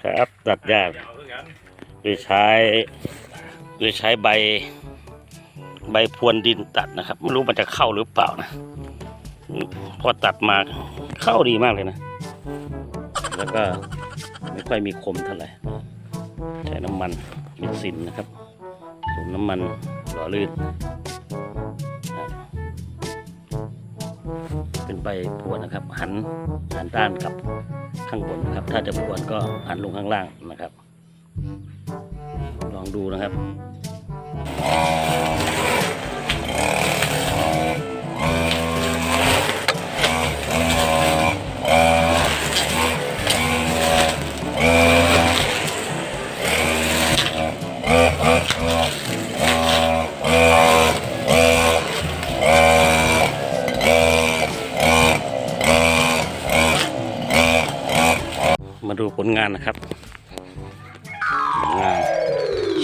ครับตัดหญ้าโดยใช้โดยใช้ใบ ใบพรวนดินตัดนะครับ ไม่รู้มันจะเข้าหรือเปล่านะ พอตัดมาเข้าดีมากเลยนะ แล้วก็ไม่ค่อยมีคมเท่าไหร่ ใช้น้ำมันมิสินนะครับสูบน้ำมันหล่อลื่น เป็นไปพวนนะครับ หันหันด้านกับข้างบนนะครับ ถ้าจะพวนก็หันลงข้างล่างนะครับ ลองดูนะครับ มาดูผลงานนะครับผลงาน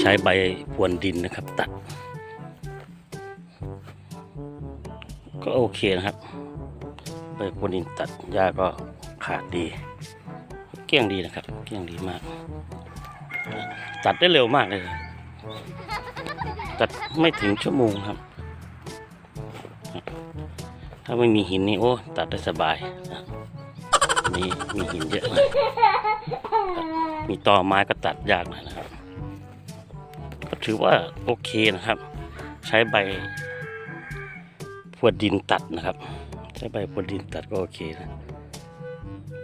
ใช้ใบพรวนดินนะครับ ตัด ก็โอเคนะครับ ใบพรวนดินตัดหญ้าก็ขาดดี เกลี้ยงดีนะครับ เกลี้ยงดีมาก ตัดได้เร็วมากเลย ตัดไม่ถึงชั่วโมงครับ ถ้าไม่มีหินนี่โอ้ตัดได้สบายนะ นี่มีหินเยอะมากมีตอไม้ก็ตัดยากหน่อยนะครับ ก็ถือว่าโอเคนะครับ ใช้ใบพรวนดินตัดนะครับ ใช้ใบพรวนดินตัดก็โอเคนะ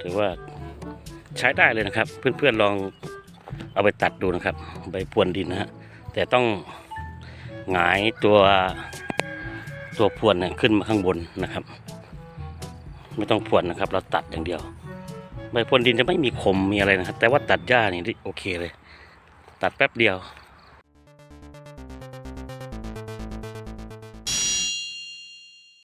ถือว่าใช้ได้เลยนะครับ เพื่อนๆลองเอาไปตัดดูนะครับ ใบพรวนดินนะฮะแต่ต้องหงายตัวตัวพรวนเนี่ยขึ้นมาข้างบนนะครับ ไม่ต้องพรวนนะครับ เราตัดอย่างเดียว ใบพรวนดินจะไม่มีคมมีอะไรนะครับ แต่ว่าตัดหญ้านี่โอเคเลย ตัดแป๊บเดียว